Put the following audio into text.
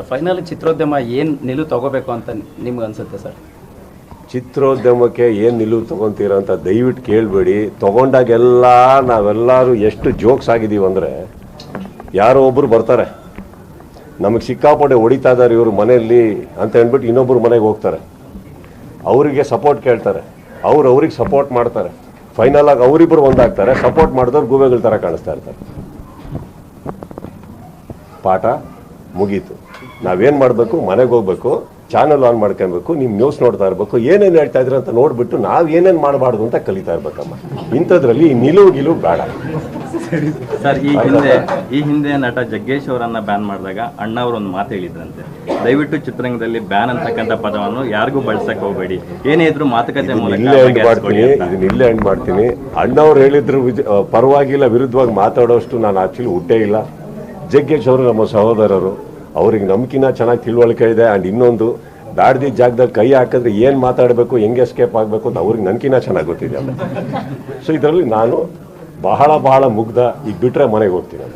Sir final ಚಿತ್ರೋದ್ಯಮ ಏನು ನಿಲುವು ತಗೋಬೇಕು ಅಂತ ನಿಮ್ಗೆ ಅನ್ಸುತ್ತೆ ಸರ್? ಚಿತ್ರೋದ್ಯಮಕ್ಕೆ ಏನು ನಿಲುವು ತೊಗೊತೀರ ಅಂತ ದಯವಿಟ್ಟು ಕೇಳಬೇಡಿ. ತೊಗೊಂಡಾಗೆಲ್ಲ ನಾವೆಲ್ಲರೂ ಎಷ್ಟು ಜೋಕ್ಸ್ ಆಗಿದ್ದೀವಿ ಅಂದರೆ ಯಾರೋ ಒಬ್ಬರು ಬರ್ತಾರೆ. ನಮಗೆ ಸಿಕ್ಕಾಪಟ್ಟೆ ಹೊಡಿತಾ ಇದ್ದಾರೆ ಇವರು ಮನೆಯಲ್ಲಿ ಅಂತ ಹೇಳ್ಬಿಟ್ಟು ಇನ್ನೊಬ್ಬರು ಮನೆಗೆ ಹೋಗ್ತಾರೆ. ಅವರಿಗೆ ಸಪೋರ್ಟ್ ಕೇಳ್ತಾರೆ. ಅವ್ರು ಅವ್ರಿಗೆ ಸಪೋರ್ಟ್ ಮಾಡ್ತಾರೆ. ಫೈನಲ್ ಆಗಿ ಅವರಿಬ್ಬರು ಒಂದಾಗ್ತಾರೆ. ಸಪೋರ್ಟ್ ಮಾಡಿದವ್ರು ಗೂಬೆಗಳ ಥರ ಕಾಣಿಸ್ತಾ ಇರ್ತಾರೆ. ಪಾಠ? ಮುಗೀತು. ನಾವೇನು ಮಾಡಬೇಕು? ಮನೆಗೆ ಹೋಗ್ಬೇಕು. ಚಾನಲ್ ಆನ್ ಮಾಡ್ಕೊಬೇಕು. ನಿಮ್ಮ ನ್ಯೂಸ್ ನೋಡ್ತಾ ಇರಬೇಕು. ಏನೇನು ಹೇಳ್ತಾ ಇದ್ರೆ ಅಂತ ನೋಡ್ಬಿಟ್ಟು ನಾವು ಏನೇನು ಮಾಡಬಾರ್ದು ಅಂತ ಕಲಿತಾ ಇರ್ಬೇಕಮ್ಮ. ಇಂಥದ್ರಲ್ಲಿ ನಿಲುವು ಗಿಲುವು ಬೇಡ. ಸರ್ ಈ ಹಿಂದೆ ಈ ಹಿಂದೆ ನಟ ಜಗ್ಗೇಶ್ ಅವರನ್ನ ಬ್ಯಾನ್ ಮಾಡಿದಾಗ ಅಣ್ಣ ಅವರು ಒಂದು ಮಾತು ಹೇಳಿದ್ರಂತೆ. ದಯವಿಟ್ಟು ಚಿತ್ರರಂಗದಲ್ಲಿ ಬ್ಯಾನ್ ಅಂತಕ್ಕಂಥ ಪದವನ್ನು ಯಾರಿಗೂ ಬಳಸಕ್ ಹೋಗಬೇಡಿ. ಏನೇ ಇದ್ರು ಮಾತುಕತೆ ಮೂಲಕ ಇಲ್ಲೇ ಎಂಡ್ ಮಾಡ್ತೀನಿ. ಅಣ್ಣವ್ರು ಹೇಳಿದ್ರು ಪರವಾಗಿಲ್ಲ ವಿರುದ್ಧವಾಗಿ ಮಾತಾಡೋಷ್ಟು ನಾನು ಆಕ್ಚುಲಿ ಹುಟ್ಟೇ ಇಲ್ಲ. ಜಗ್ಗೇಶ್ ಅವರು ನಮ್ಮ ಸಹೋದರರು. ಅವ್ರಿಗೆ ನಮ್ಕಿನ್ನ ಚೆನ್ನಾಗಿ ತಿಳುವಳಿಕೆ ಇದೆ. ಆ್ಯಂಡ್ ಇನ್ನೊಂದು ದಾಡ್ದಿ ಜಾಗದಾಗ ಕೈ ಹಾಕಿದ್ರೆ ಏನು ಮಾತಾಡಬೇಕು, ಹೆಂಗೆ ಎಸ್ಕೇಪ್ ಆಗಬೇಕು ಅಂತ ಅವ್ರಿಗೆ ನಂಬಿಕಿನ ಚೆನ್ನಾಗಿ ಗೊತ್ತಿದೆ ಸೊ ಇದರಲ್ಲಿ ನಾನು ಬಹಳ ಬಹಳ ಮುಗ್ಧ. ಈಗ ಬಿಟ್ಟರೆ ಮನೆಗೆ ಹೋಗ್ತೀನಿ.